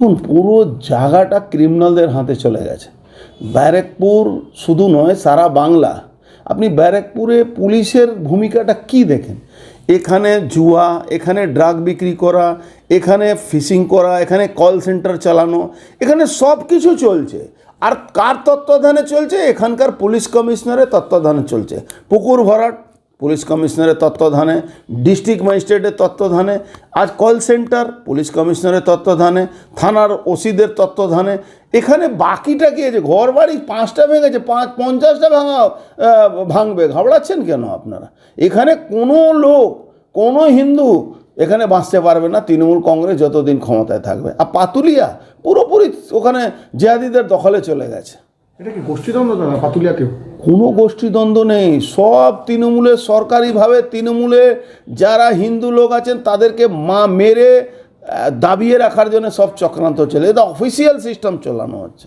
দেখুন, পুরো জায়গাটা ক্রিমিনালদের হাতে চলে গেছে। ব্যারেকপুর শুধু নয়, সারা বাংলা। আপনি ব্যারেকপুরে পুলিশের ভূমিকাটা কি দেখেন? এখানে জুয়া, এখানে ড্রাগ বিক্রি করা, এখানে ফিশিং করা, এখানে কল সেন্টার চালানো, এখানে সব কিছু চলছে। আর কার তত্ত্বাবধানে চলছে? এখানকার পুলিশ কমিশনারের তত্ত্বাবধানে চলছে। পুকুর ভরাট পুলিশ কমিশনারের তত্ত্বাবধানে, ডিস্ট্রিক্ট ম্যাজিস্ট্রেটের তত্ত্বাবধানে আজ কল সেন্টার, পুলিশ কমিশনারের তত্ত্বাবধানে, থানার ওসিদের তত্ত্বাবধানে। এখানে বাকিটা কি আছে ঘর বাড়ি পাঁচটা ভেঙেছে পাঁচ, পঞ্চাশটা ভাঙা ভাঙবে, ঘাবড়াচ্ছেন কেন আপনারা? এখানে কোনো লোক, কোনো হিন্দু এখানে বাঁচতে পারবে না, তৃণমূল কংগ্রেস যতদিন ক্ষমতায় থাকবে। আর পাতুলিয়া পুরোপুরি ওখানে জেহাদিদের দখলে চলে গেছে। এটা কি গোষ্ঠীদ্বন্দ্ব পাতুলিয়াতেও কোনো গোষ্ঠীদ্বন্দ্ব নেই। সব তৃণমূলে, সরকারিভাবে তৃণমূলে যারা হিন্দু লোক আছেন, তাদেরকে মা মেরে দাবিয়ে রাখার জন্য সব চক্রান্ত চলে। এটা অফিসিয়াল সিস্টেম চলানো হচ্ছে।